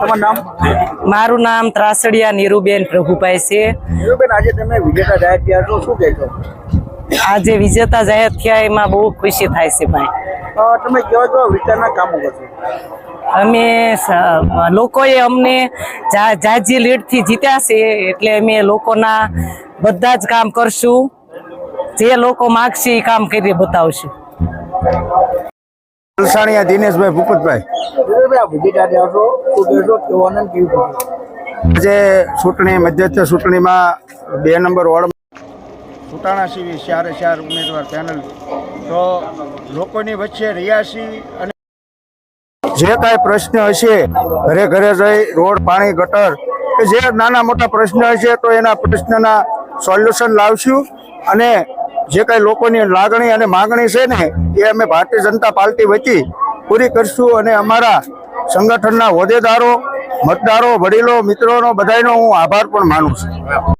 તમારું નામ? મારું નામ ત્રાસડિયા નીરુબેન પ્રભુભાઈ છે. નીરુબેન આજે તમે વિજેતા જાહેર થયા છો શું કહેશો આજે વિજેતા જાહેર થયા એમાં બહુ ખુશી થાય છે ભાઈ. તમે કેવા કેવા વિચારના કામો કરશો અમે લોકોએ અમને જાજી લીડથી જીત્યા છે એટલે અમે લોકોના બધા જ કામ કરશું. જે લોકો માગશે એ કામ કરી બતાવશું. વલસાણીયા દિનેશભાઈ ભૂપતભાઈ. આજે ચૂંટણી મધ્યસ્થ ચૂંટણીમાં બે નંબર વોર્ડ સુટાણા સિવિ ચારે ચાર ઉમેદવાર પેનલ તો લોકોની વચ્ચે રિયાસી અને જે કાંઈ પ્રશ્ન હશે ઘરે ઘરે જઈ રોડ પાણી ગટર કે જે નાના મોટા પ્રશ્ન હશે તો એના પ્રશ્નના સોલ્યુશન લાવશું અને જે કાંઈ લોકોની લાગણી અને માગણી છે ને, એ અમે ભારતીય જનતા પાર્ટી વતી પૂરી કરશું અને અમારા સંગઠનના હોદ્દેદારો, મતદારો, વડીલો, મિત્રોનો બધાયનો હું આભાર પણ માનું છું.